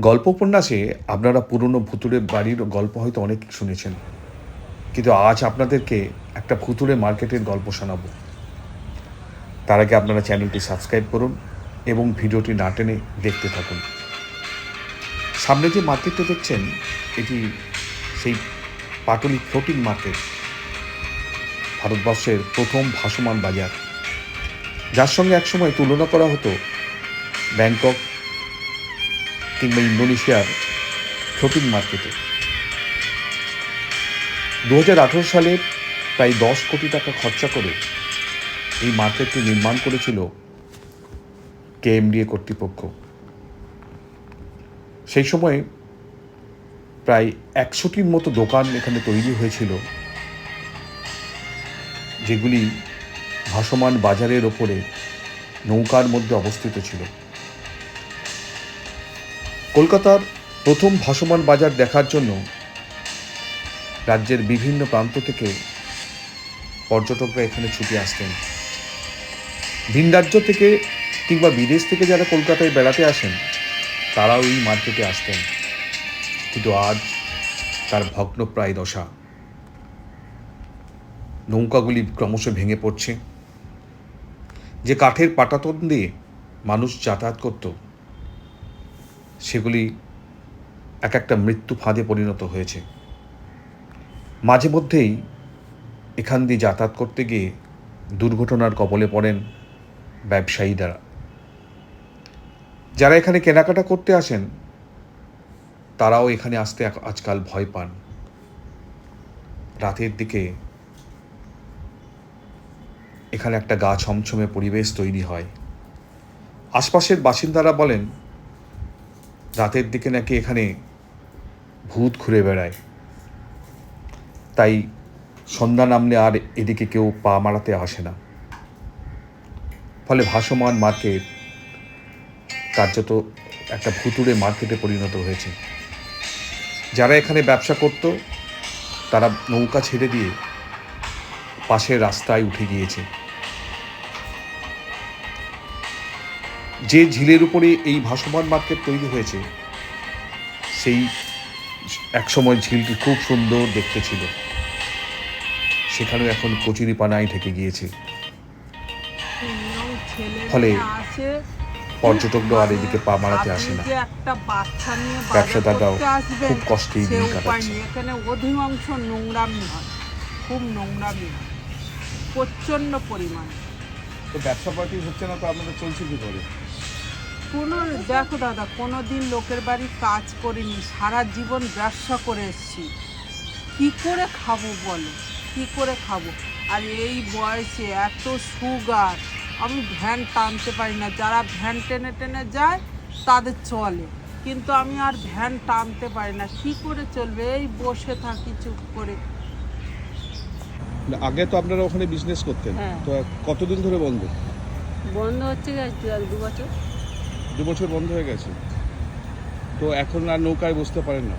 গল্প উপন্যাসে আপনারা পুরনো ভুতুড়ে বাড়ির গল্প হয়তো অনেক শুনেছেন। কিন্তু আজ আপনাদেরকে একটা ভুতুড়ে মার্কেটের গল্প শোনাবো। তার আগে আপনারা চ্যানেলটি সাবস্ক্রাইব করুন এবং ভিডিওটি না টেনে দেখতে থাকুন। সামনে যে মার্কেটটা দেখছেন, এটি সেই পাটলি ফ্লোটিং মার্কেট, ভারতবর্ষের প্রথম ভাসমান বাজার। যার সঙ্গে একসময় তুলনা করা হতো ব্যাংকক কিংবা ইন্দোনেশিয়ার ফ্লোটিং মার্কেটে। দু হাজার আঠেরো সালে প্রায় দশ কোটি টাকা খরচা করে এই মার্কেটটি নির্মাণ করেছিল কেএমডিএ কর্তৃপক্ষ। সেই সময় প্রায় একশোটির মতো দোকান এখানে তৈরি হয়েছিল, যেগুলি ভাসমান বাজারের ওপরে নৌকার মধ্যে অবস্থিত ছিল। কলকাতার প্রথম ভাসমান বাজার দেখার জন্য রাজ্যের বিভিন্ন প্রান্ত থেকে পর্যটকরা এখানে ছুটে আসতেন। ভিন রাজ্য থেকে কিংবা বিদেশ থেকে যারা কলকাতায় বেড়াতে আসেন, তারাও এই মার্কেটে আসতেন। কিন্তু আজ তার ভগ্নপ্রায় দশা। নৌকাগুলি ক্রমশ ভেঙে পড়ছে। যে কাঠের পাটাতন দিয়ে মানুষ যাতায়াত করত সেগুলি এক একটা মৃত্যু ফাঁদে পরিণত হয়েছে। মাঝে মধ্যেই এখান দিয়ে যাতায়াত করতে গিয়ে দুর্ঘটনার কবলে পড়েন ব্যবসায়ী দ্বারা যারা এখানে কেনাকাটা করতে আসেন, তারাও এখানে আসতে আজকাল ভয় পান। রাতের দিকে এখানে একটা গা ছমছমে পরিবেশ তৈরি হয়। আশপাশের বাসিন্দারা বলেন রাতের দিকে নাকি এখানে ভূত ঘুরে বেড়ায়। তাই সন্ধ্যা নামলে আর এদিকে কেউ পা মারাতে আসে না। ফলে ভাসমান মার্কেট কার্যত একটা ভুতুড়ে মার্কেটে পরিণত হয়েছে। যারা এখানে ব্যবসা করত, তারা নৌকা ছেড়ে দিয়ে পাশের রাস্তায় উঠে গিয়েছে। যে ঝিলের উপরে এই ভাসমান মার্কেট তৈরি হয়েছে সেই একসময় ঝিলটি খুব সুন্দর দেখতে ছিল। সেখানেও এখন কচুরিপানায় ঢেকে গিয়েছে। ফলে পর্যটকরা আর এদিকে পা মারাতে আসে না। একটা বাচ্চা ব্যবসাদাররাও খুব কষ্টেই সে দিন উপায় কাটাচ্ছে। এখানে অধিকাংশ নোংরামি হয়। খুব নোংরামি হয়। প্রচণ্ড পরিমাণে। তো ব্যবসা পার্টি হচ্ছে না তো আপনাদের চলছে কি করে? কোনো দেখো দাদা কোনো দিন লোকের বাড়ি কাজ করিনি সারা জীবন ব্যবসা করে এসেছি। কী করে খাব বলো? কি করে খাব? আর এই বয়সে এত সুগার আমি ভ্যান টানতে পারি না। যারা ভ্যান টেনে টেনে যায় তাদের চলে। কিন্তু আমি আর ভ্যান টানতে পারি না। কি করে চলবে? এই বসে থাকি চুপ করে। আগে তো আপনারা ওখানে বিজনেস করতেন। হ্যাঁ। তো কতদিন ধরে বন্ধ? বন্ধ হচ্ছে দু বছর? দু বছর বন্ধ হয়ে গেছে। তো এখন আর নৌকায় বসতে পারেন না।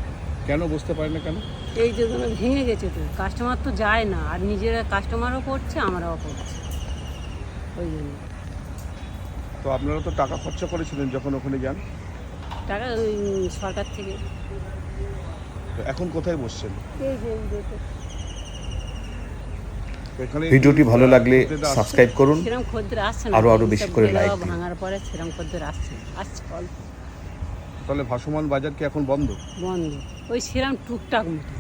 কেন বসতে পারেন না কেন? এই যে ওগুলো ভেঙে গেছে তো কাস্টমার তো যায় না আর নিজেরা কাস্টমারও করছে আমরাও পড়ছি ওই জন্য। তো আপনারা তো টাকা খরচা করেছিলেন যখন ওখানে যান? টাকা ওই সরকার থেকে। তো এখন কোথায় বসছেন? এই যে ভিডিওটি ভালো লাগলে সাবস্ক্রাইব করুন সেরকম খদ্দের আসছে না। আরও আরও বেশি করে লাইক দিন। ভাঙার পরে সেরকম খদ্দের আসছে আসছে অল্প। তাহলে ভাসমান বাজার কি এখন বন্ধ? বন্ধ। ওই সেরম টুকটাক মতো।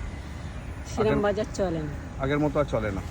সেরম বাজার চলে না। আগের মতো আর চলে না।